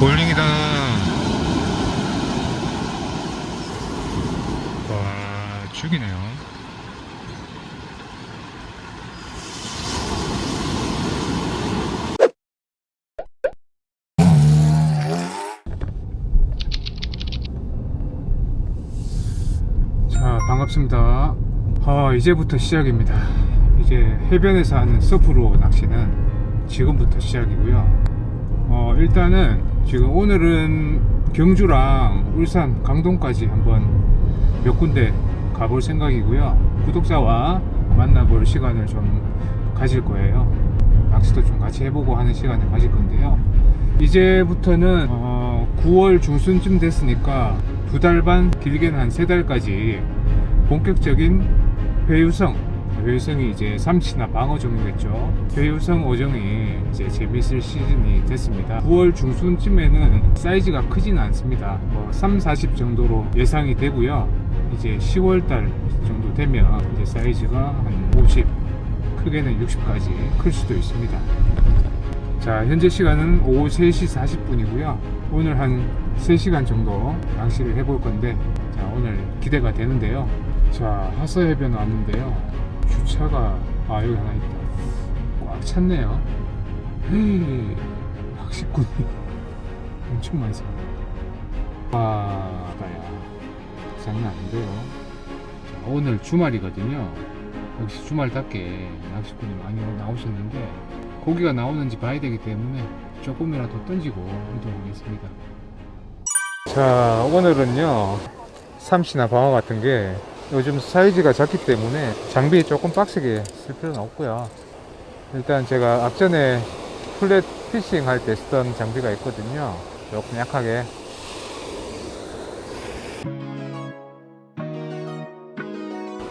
볼링이다. 와, 죽이네요. 자, 반갑습니다. 아, 이제부터 시작입니다. 이제 해변에서 하는 서프로 낚시는 지금부터 시작이고요. 어, 일단은 지금 오늘은 경주랑 울산, 강동까지 한번 몇 군데 가볼 생각이고요. 구독자와 만나볼 시간을 좀 가질 거예요. 낚시도 좀 같이 해보고 하는 시간을 가질 건데요. 이제부터는 어, 9월 중순쯤 됐으니까 두 달 반, 길게는 한 세 달까지 본격적인 회유성, 회유성이 이제 삼치나 방어종이겠죠. 회유성 어종이 이제 재미있을 시즌이 됐습니다. 9월 중순쯤에는 사이즈가 크지는 않습니다. 뭐 3, 40 정도로 예상이 되고요. 이제 10월 달 정도 되면 이제 사이즈가 한 50, 크게는 60까지 클 수도 있습니다. 자, 현재 시간은 오후 3시 40분이고요. 오늘 한 3시간 정도 낚시를 해볼 건데, 자, 오늘 기대가 되는데요. 자, 하서해변 왔는데요. 주차가, 아, 여기 하나 있다. 꽉 찼네요. 헤이, 낚시꾼이 엄청 많습니다. 아, 나야. 장난 아닌데요. 자, 오늘 주말이거든요. 역시 주말답게 낚시꾼이 많이 나오셨는데 고기가 나오는지 봐야 되기 때문에 조금이라도 던지고 이동하겠습니다. 자 오늘은요 삼시나 방어 같은 게 요즘 사이즈가 작기 때문에 장비 조금 빡세게 쓸 필요는 없고요. 일단 제가 앞전에 플랫 피싱 할 때 쓰던 장비가 있거든요. 조금 약하게.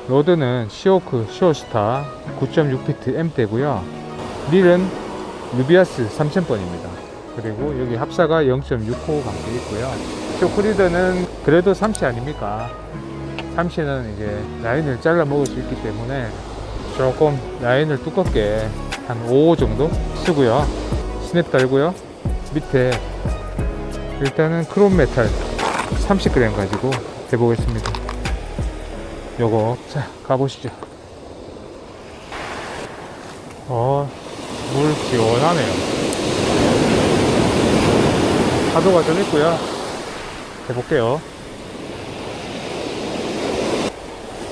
로드는 시오크 시오스타 9.6피트 M대고요. 릴은 루비아스 3000번입니다. 그리고 여기 합사가 0.6호 감돼 있고요. 쇼크리더는 그래도 삼치 아닙니까 삼치는 이제 라인을 잘라 먹을 수 있기 때문에 조금 라인을 두껍게 한 5호 정도 쓰고요. 스냅 달고요. 밑에 일단은 크롬 메탈 30g 가지고 해보겠습니다. 요거 자 가보시죠. 어물 시원하네요. 파도가 좀 있고요. 해볼게요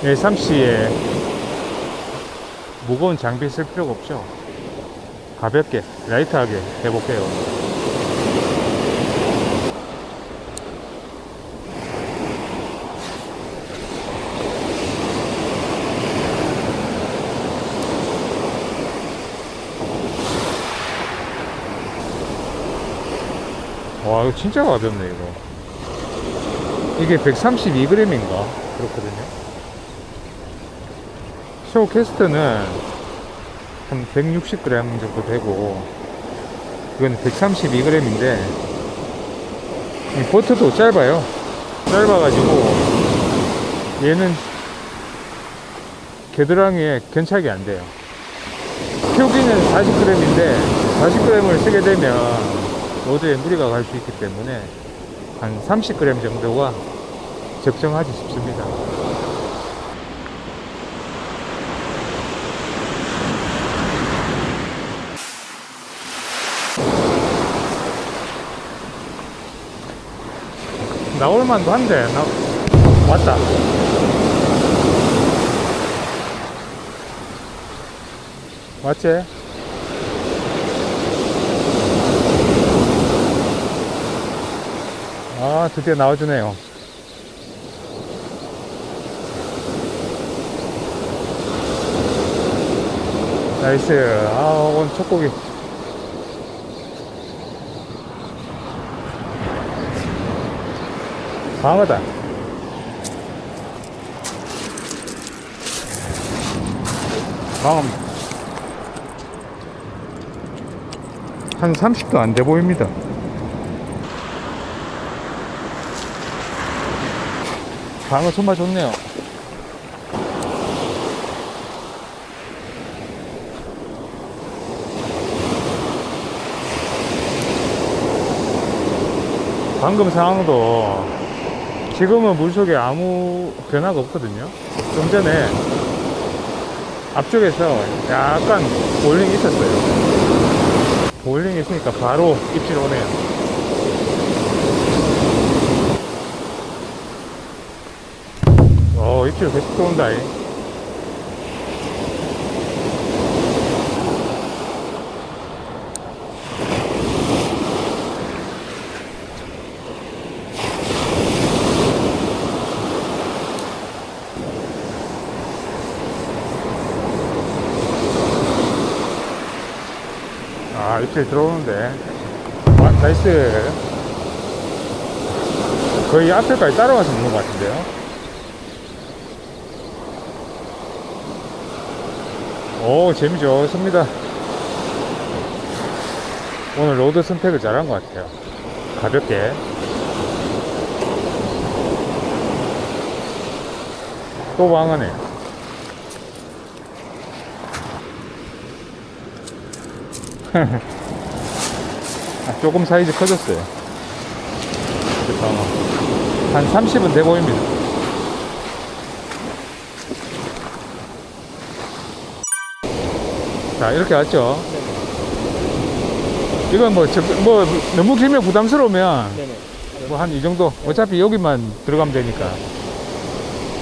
예, 삼시에 무거운 장비 쓸 필요가 없죠. 가볍게 라이트하게 해볼게요. 와 이거 진짜 가볍네 이거. 이게 132g인가? 그렇거든요 쇼캐스트는 한 160g 정도 되고 이건 132g인데 이 보트도 짧아요 짧아가지고 얘는 겨드랑이에 견착이 안 돼요 표기는 40g인데 40g을 쓰게 되면 로드에 무리가 갈 수 있기 때문에 한 30g 정도가 적정하지 싶습니다. 나올 만도 한데, 나, 왔다. 맞지? 아, 드디어 나와주네요. 나이스. 아, 오늘 첫 고기. 방어다. 방어입니다. 한 30도 안 돼 보입니다. 방어 정말 좋네요. 방금 상황도 지금은 물속에 아무 변화가 없거든요. 좀 전에 앞쪽에서 약간 볼링이 있었어요. 볼링이 있으니까 바로 입질 오네요. 어, 입질 계속 들어온다. 이. 아, 입질 들어오는데. 아, 나이스. 거의 앞에까지 따라가서 먹는 것 같은데요. 오, 재미 좋습니다. 오늘 로드 선택을 잘한 것 같아요. 가볍게. 또 방어네. 아, 조금 사이즈 커졌어요. 그. 한 30은 돼 보입니다. 자, 이렇게 왔죠? 이건 뭐, 적- 뭐, 너무 길면 부담스러우면 네네. 뭐한 이 정도. 어차피 여기만 들어가면 되니까.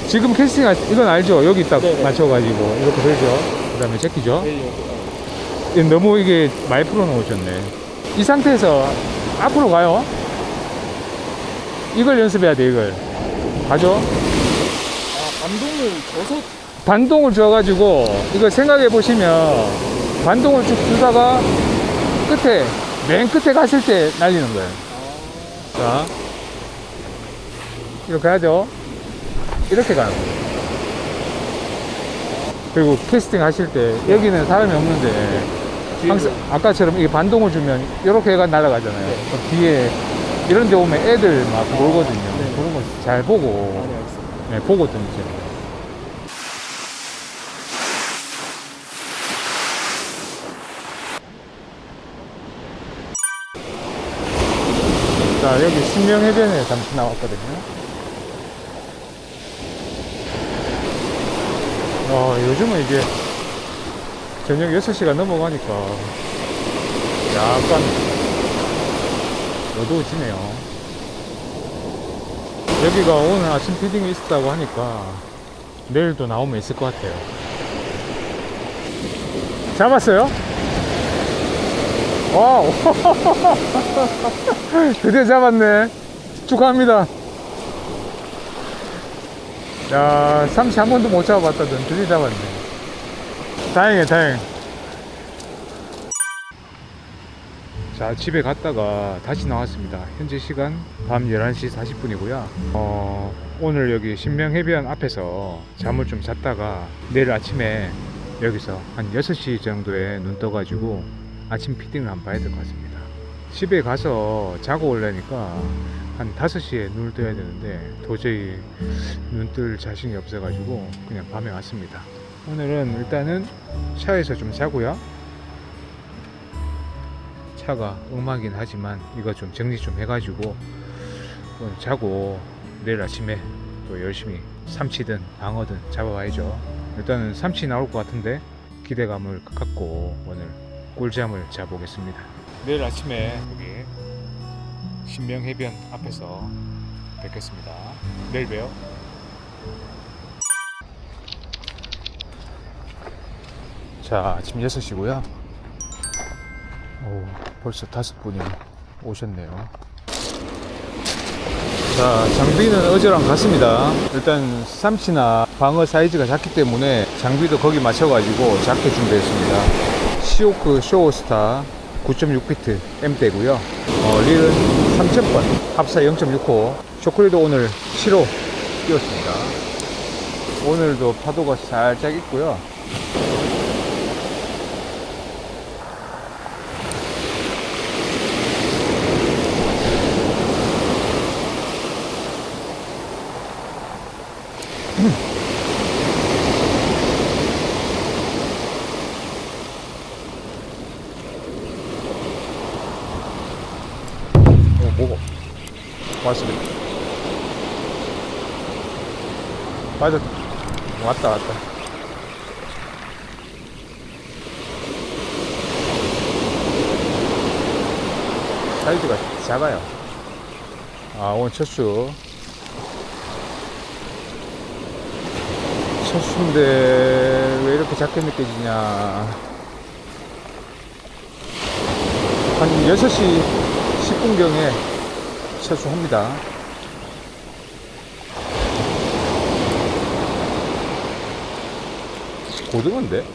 지금 캐스팅, 할- 이건 알죠? 여기 딱 네네. 맞춰가지고 이렇게 들죠? 그 다음에 제끼죠? 이 너무 이게 많이 풀어놓으셨네. 이 상태에서 앞으로 가요. 이걸 연습해야 돼, 이걸. 가죠? 아, 감동을 줘서 반동을 줘가지고, 이거 생각해 보시면, 반동을 쭉 주다가, 끝에, 맨 끝에 갔을 때 날리는 거예요. 자. 이렇게 하죠. 이렇게 가는 거예요. 그리고 캐스팅 하실 때, 여기는 사람이 없는데, 항상 아까처럼 이게 반동을 주면 이렇게 애가 날아가잖아요. 네. 뒤에 이런 데 오면 애들 막 몰거든요. 네. 그런 거 잘 보고, 네, 알겠습니다. 네, 보고 던지세요. 자, 여기 신명해변에 잠시 나왔거든요. 어, 요즘은 이제 저녁 6시가 넘어가니까 약간 어두워지네요. 여기가 오늘 아침 피딩이 있었다고 하니까 내일도 나오면 있을 것 같아요. 잡았어요? 와우! 드디어 잡았네. 축하합니다. 야, 삼치 한 번도 못 잡아봤다던 드디어 잡았네. 다행이에요, 다행. 자, 집에 갔다가 다시 나왔습니다. 현재 시간 밤 11시 40분이고요. 어, 오늘 여기 신명해변 앞에서 잠을 좀 잤다가 내일 아침에 여기서 한 6시 정도에 눈 떠가지고 아침 피딩을 한번 봐야 될 것 같습니다. 집에 가서 자고 올라니까 한 5시에 눈을 떠야 되는데 도저히 눈 뜰 자신이 없어가지고 그냥 밤에 왔습니다. 오늘은 일단은 차에서 좀 자고요. 차가 음악이긴 하지만 이거 좀 정리 좀 해가지고 자고 내일 아침에 또 열심히 삼치든 방어든 잡아봐야죠. 일단은 삼치 나올 것 같은데 기대감을 갖고 오늘 꿀잠을 자보겠습니다. 내일 아침에 여기 신명해변 앞에서 뵙겠습니다. 내일 봬요. 자, 아침 6시고요. 오, 벌써 다섯 분이 오셨네요. 자, 장비는 어제랑 같습니다. 일단 삼치나 방어 사이즈가 작기 때문에 장비도 거기 맞춰가지고 작게 준비했습니다. 시오크 쇼스타 9.6피트 M대고요. 어, 릴은 3,000번, 합사 0.6호. 쇼크리도 오늘 7호 띄웠습니다. 오늘도 파도가 살짝 있고요. 어, 뭐고? 왔습니다. 맞아. 왔다, 왔다. 사이즈가 작아요. 아, 오늘 첫 수. 첫 수인데, 왜 이렇게 작게 느껴지냐. 한 6시 10분경에 철수합니다. 고등어인데?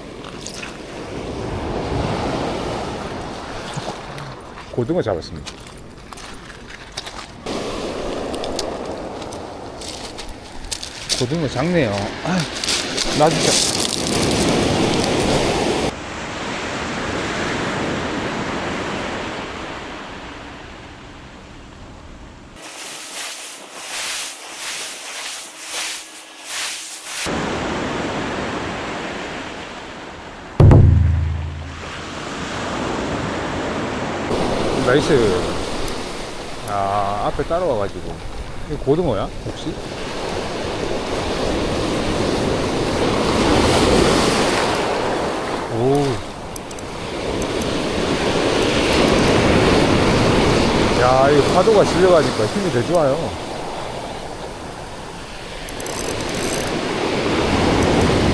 고등어 잡았습니다. 고등어 작네요. 아, 나 진짜. 나이스. 아, 앞에 따라와가지고. 이거 고등어야? 혹시? 오. 야, 이 파도가 실려가니까 힘이 더 좋아요.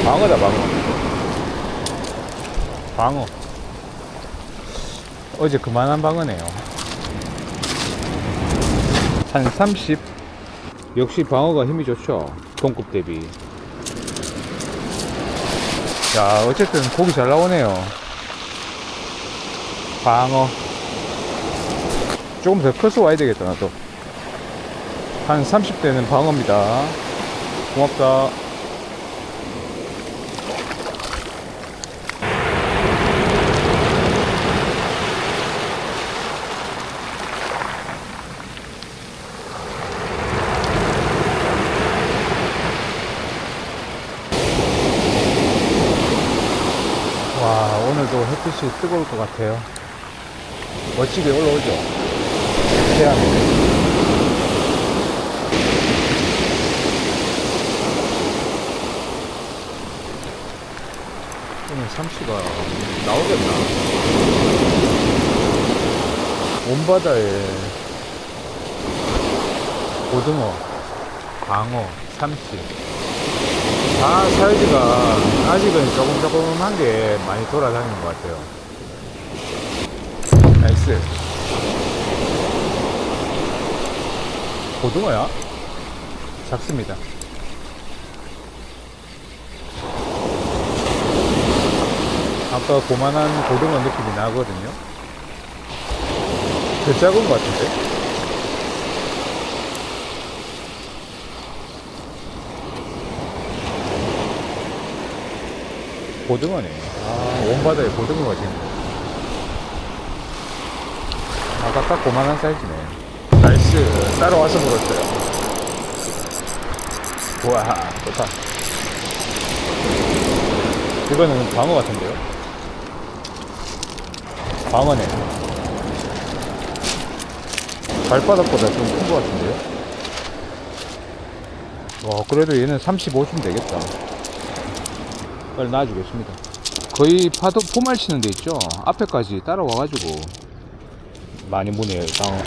방어다, 방어. 방어. 어제 그만한 방어네요. 한 30. 역시 방어가 힘이 좋죠. 동급 대비. 야, 어쨌든 고기 잘 나오네요. 방어. 조금 더 커서 와야 되겠다, 나도. 한 30대는 방어입니다. 고맙다. 와, 햇빛이 뜨거울 것 같아요. 멋지게 올라오죠? 태양. 오늘 삼시가 나오겠나? 온 바다에 고등어, 광어, 삼시, 다 사이즈가 아직은 조금 조금한 게 많이 돌아다니는 것 같아요. 나이스. 고등어야? 작습니다. 아까 고만한 고등어 느낌이 나거든요. 더 작은 것 같은데? 고등어네. 아, 온 바다에 고등어가 지금. 아까 딱 고만한 사이즈네. 나이스. 따라와서 물었어요. 우와, 좋다. 이거는 방어 같은데요? 방어네. 발바닥보다 좀 큰 것 같은데요? 와, 그래도 얘는 35쯤 되겠다. 빨리 놔주겠습니다. 거의 파도 포말 치는 데 있죠? 앞에까지 따라와가지고 많이 무네요, 방어.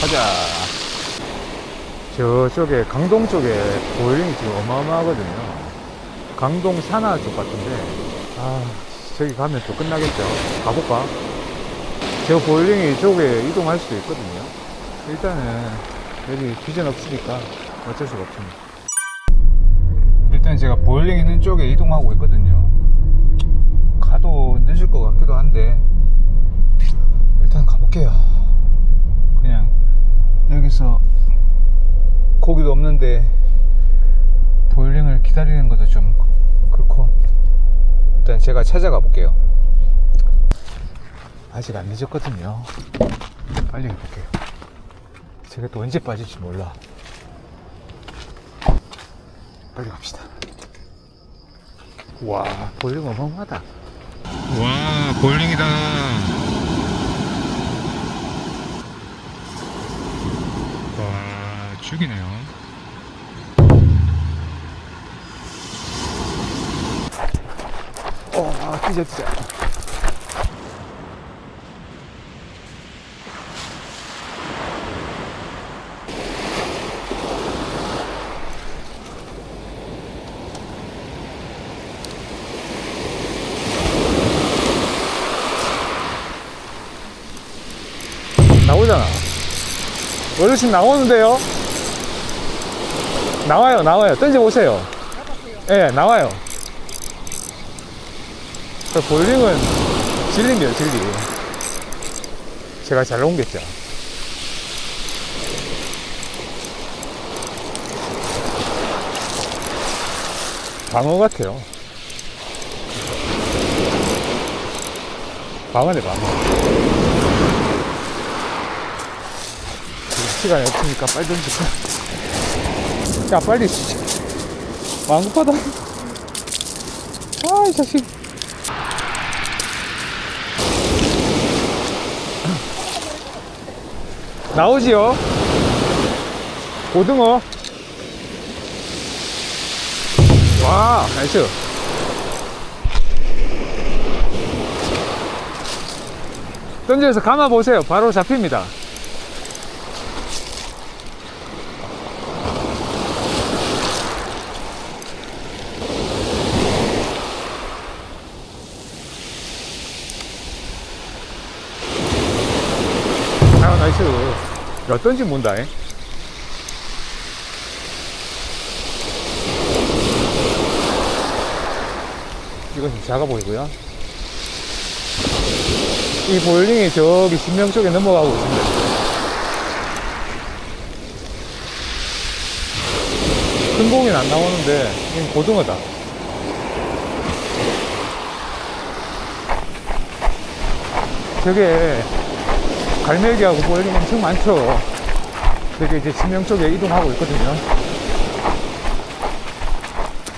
가자. 저쪽에 강동 쪽에 보일링이 지금 어마어마하거든요. 강동 산하 쪽 같은데 아 저기 가면 또 끝나겠죠. 가볼까? 저 보일링이 이쪽에 이동할 수도 있거든요. 일단은 여기 비전 없으니까 어쩔 수가 없습니다. 일단 제가 보일링 있는 쪽에 이동하고 있거든요. 가도 늦을 것 같기도 한데 일단 가볼게요. 그냥 여기서 고기도 없는데 보일링을 기다리는 것도 좀 그렇고 일단 제가 찾아가 볼게요 아직 안 늦었거든요 빨리 해볼게요 제가 또 언제 빠질지 몰라. 빨리 갑시다. 와 보일링 어마어마하다. 와 볼링이다. 와 죽이네요. 어, 아, 뛰자, 뛰자. 나오잖아. 어르신 나오는데요? 나와요, 나와요. 던져보세요. 예, 네, 나와요. 저 볼링은 진리입니다, 진리. 제가 잘 옮겼죠. 방어 같아요. 방어네, 방어. 지금 시간이 없으니까 빨리 던질까? 야, 빨리. 씨. 마음 급하다. 아, 이 자식. 나오지요? 고등어. 와, 나이스. 던져서 감아 보세요. 바로 잡힙니다. 아, 나이스. 문다, 잉? 이건 좀 작아 보이고요. 이 볼링이 저기 신명 쪽에 넘어가고 있습니다. 큰 공은 안 나오는데, 이건 고등어다. 저게 갈매기하고 볼링 엄청 많죠. 되게 이제 지명 쪽에 이동하고 있거든요.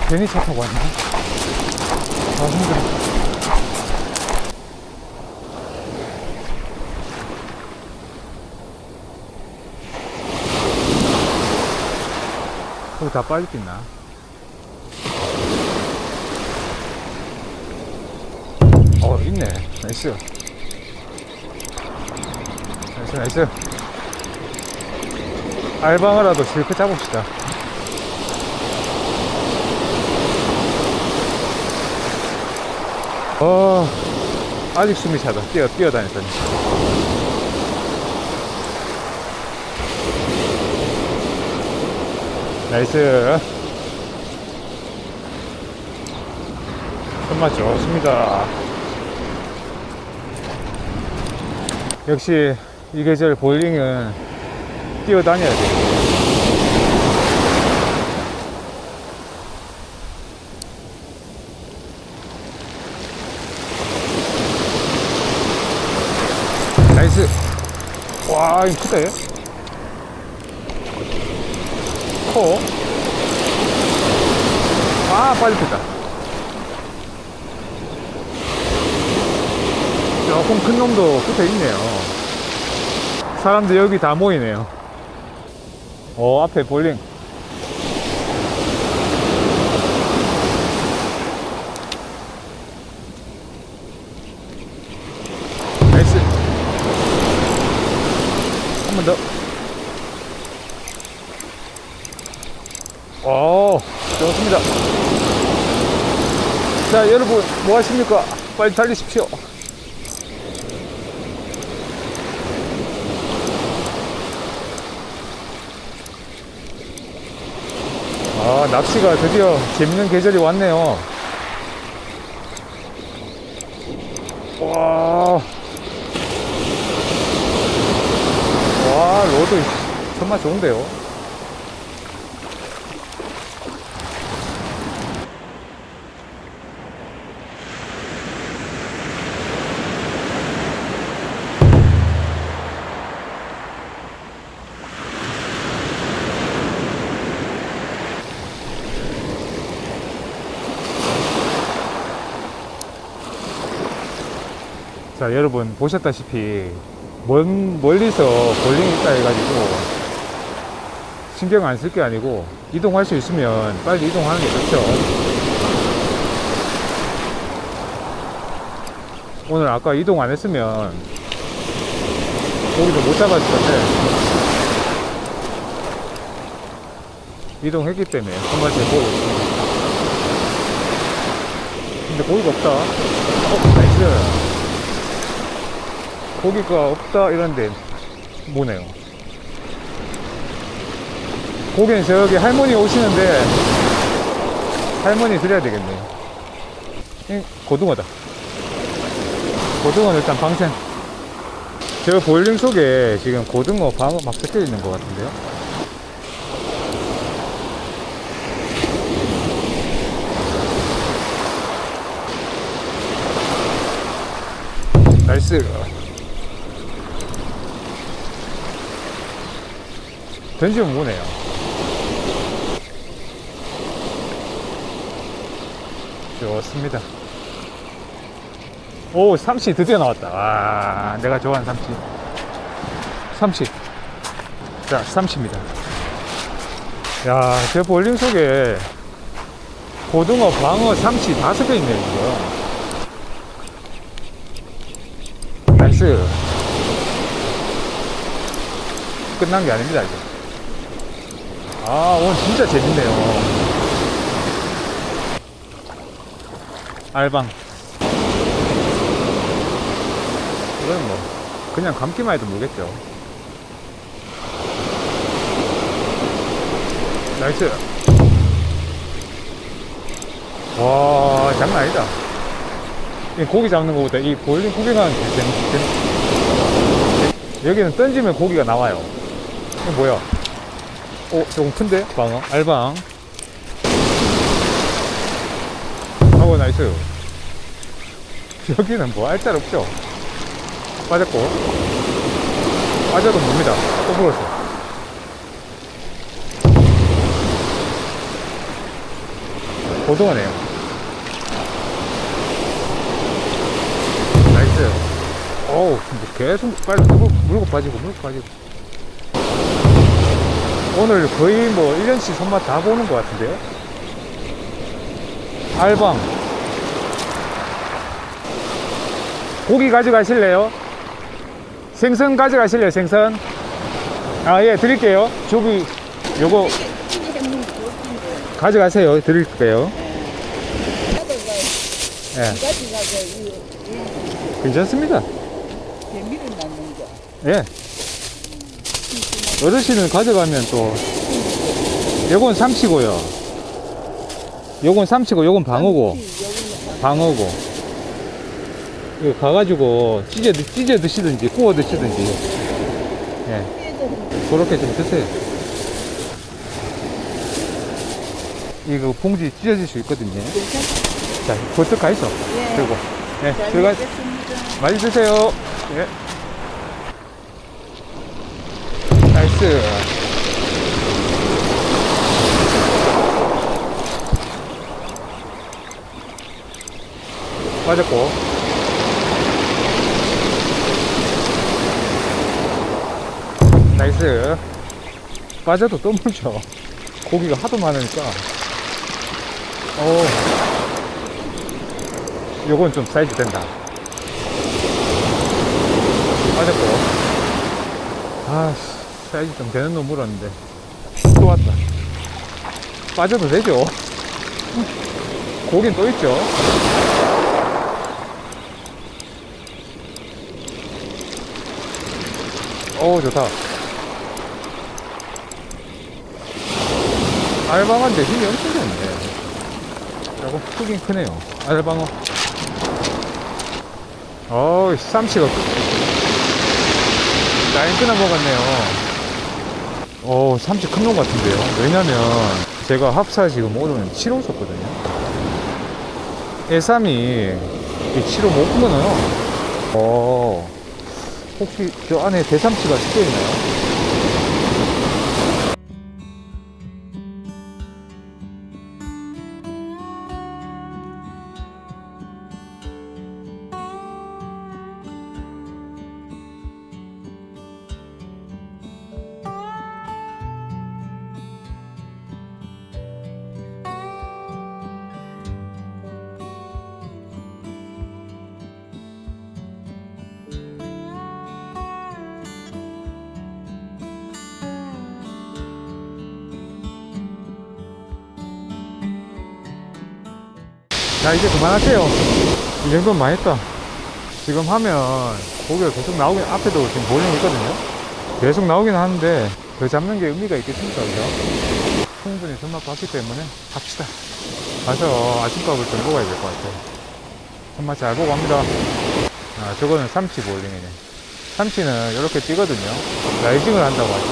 괜히 차 타고 왔나? 아, 힘들어. 거기 다 빠졌겠나? 어, 있네. 나이스. 나이스, 나이스. 알방어라도 실컷 잡읍시다. 어, 아직 숨이 차다. 뛰어, 뛰어다녔더니. 나이스. 손맛 좋습니다. 역시 이 계절 볼링은 뛰어다녀야 돼. 나이스. 와, 이거 크다, 얘. 커. 아, 빨리 pis다. 조금 큰 놈도 붙어 있네요. 사람들 여기 다 모이네요. 어, 앞에 볼링. 나이스. 한 번 더. 오, 좋습니다. 자, 여러분, 뭐 하십니까? 빨리 달리십시오. 아, 낚시가 드디어 재밌는 계절이 왔네요. 와. 와, 로드 정말 좋은데요. 자 여러분 보셨다시피 먼 멀리서 볼링이 있다 해가지고 신경 안 쓸 게 아니고 이동할 수 있으면 빨리 이동하는 게 좋죠. 오늘 아까 이동 안 했으면 고기도 못 잡았을 텐데 이동했기 때문에 한 마리 보고. 있습니다 근데 고기가 없다. 어 나이스 고기가 없다 이런데 뭐네요. 고기는 저기 할머니 오시는데 할머니 드려야 되겠네. 이 고등어다. 고등어는 일단 방생. 저 보일링 속에 지금 고등어 방어 막 섞여 있는 것 같은데요. 나이스 던지면 뭐네요. 좋습니다. 오 삼치 드디어 나왔다. 와 내가 좋아하는 삼치 삼치 자 삼치입니다. 야저 볼링 속에 고등어 방어 삼치 다 섞여 있네요 이거. 나이스. 끝난 게 아닙니다 이제 아 오늘 진짜 재밌네요. 알방. 이건 뭐 그냥 감기만 해도 모르겠죠. 나이스. 와 장난 아니다. 이 고기 잡는 것보다 이 구경하는 게 재밌, 재밌, 여기는 던지면 고기가 나와요. 이거 뭐야 오 조금 큰데? 방어. 알방. 아우 나이스. 여기는 뭐 알짤 없죠? 빠졌고. 빠져도 뭡니다. 또 불었어. 고등어네요. 나이스. 어우 뭐 계속 빨리 물고, 물고 빠지고 물고 빠지고 오늘 거의 뭐 1년씩 손맛 다 보는 것 같은데요? 알방 고기 가져가실래요? 생선 가져가실래요 생선? 아 예 드릴게요. 저기 요거 가져가세요. 드릴게요. 예. 괜찮습니다. 예 어르신은 가져가면 또 요건 삼치고요. 요건 삼치고 요건 방어고. 방어고. 이거 가가지고 찢어, 드- 찢어 드시든지 구워 드시든지. 예. 그렇게 좀 드세요. 이거 봉지 찢어질 수 있거든요. 자 버뜩 가 있어. 예. 들고. 예잘 들어가. 많이 드세요. 예 나이스. 맞았고. 나이스. 빠져도 또 물죠. 고기가 하도 많으니까. 오 요건 좀 사이즈 된다. 맞았고. 아 사이즈 좀 되는 놈 물었는데. 또 왔다. 빠져도 되죠? 고긴 또 있죠? 오 좋다. 알방한데 힘이 엄청 좋네. 조금 크긴 크네요. 알방어. 어우 쌈치가 라인 끊어 먹었네요 오 삼치 큰 놈 같은데요. 왜냐면 제가 합사 지금 오늘은 7호 줬거든요. 해삼이 7호 못 끊어요. 어 혹시 저 안에 대삼치가 섞여 있나요? 자 이제 그만할게요. 이 정도면 많이 했다. 지금 하면 고기가 계속 나오긴 앞에도 지금 볼링 있거든요. 계속 나오긴 하는데 더 잡는 게 의미가 있겠습니까 그죠? 충분히 손맛 봤기 때문에 갑시다. 가서 아침밥을 좀 먹어야 될 것 같아요. 손맛 잘 보고 합니다. 아 저거는 삼치 볼링이네. 삼치는 이렇게 뛰거든요. 라이징을 한다고 하죠.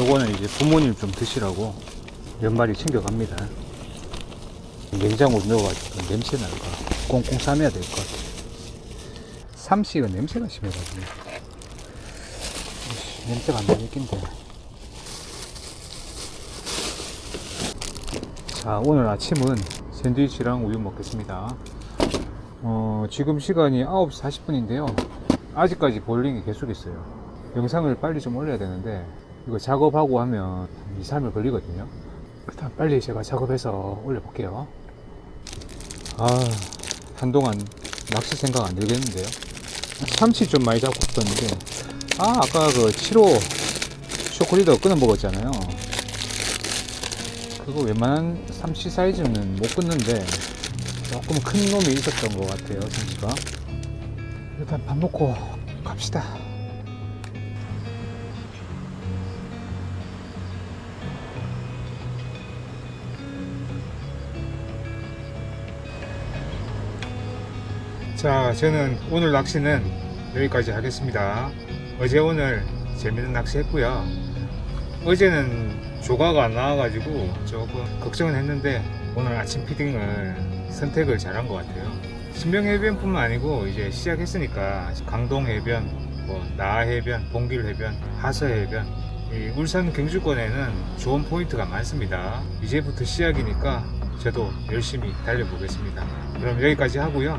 요거는 이제 부모님 좀 드시라고 몇 마리 챙겨갑니다. 냉장고에 넣어가지고 냄새 날까? 꽁꽁 싸매야 될 것 같아. 삼씨가 냄새가 심해가지고. 이씨, 냄새가 안 나는 낀데. 자 오늘 아침은 샌드위치랑 우유 먹겠습니다. 어, 지금 시간이 9시 40분인데요. 아직까지 볼링이 계속 있어요. 영상을 빨리 좀 올려야 되는데 이거 작업하고 하면 2, 3일 걸리거든요. 일단 빨리 제가 작업해서 올려볼게요 아 한동안 낚시 생각 안 들겠는데요? 참치 좀 많이 잡고 싶었는데 아 아까 그 7호 초콜릿 끊어 먹었잖아요. 그거 웬만한 삼치 사이즈는 못 끊는데 조금 큰 놈이 있었던 것 같아요 삼치가. 일단 밥 먹고 갑시다 자 저는 오늘 낚시는 여기까지 하겠습니다 어제 오늘 재밌는 낚시 했고요 어제는 조가가 안 나와가지고 조금 걱정은 했는데 오늘 아침 피딩을 선택을 잘한 것 같아요. 신명 해변뿐만 아니고 이제 시작했으니까 강동 해변, 뭐 나하 해변, 봉길 해변, 하서 해변, 이 울산 경주권에는 좋은 포인트가 많습니다. 이제부터 시작이니까 저도 열심히 달려보겠습니다. 그럼 여기까지 하고요.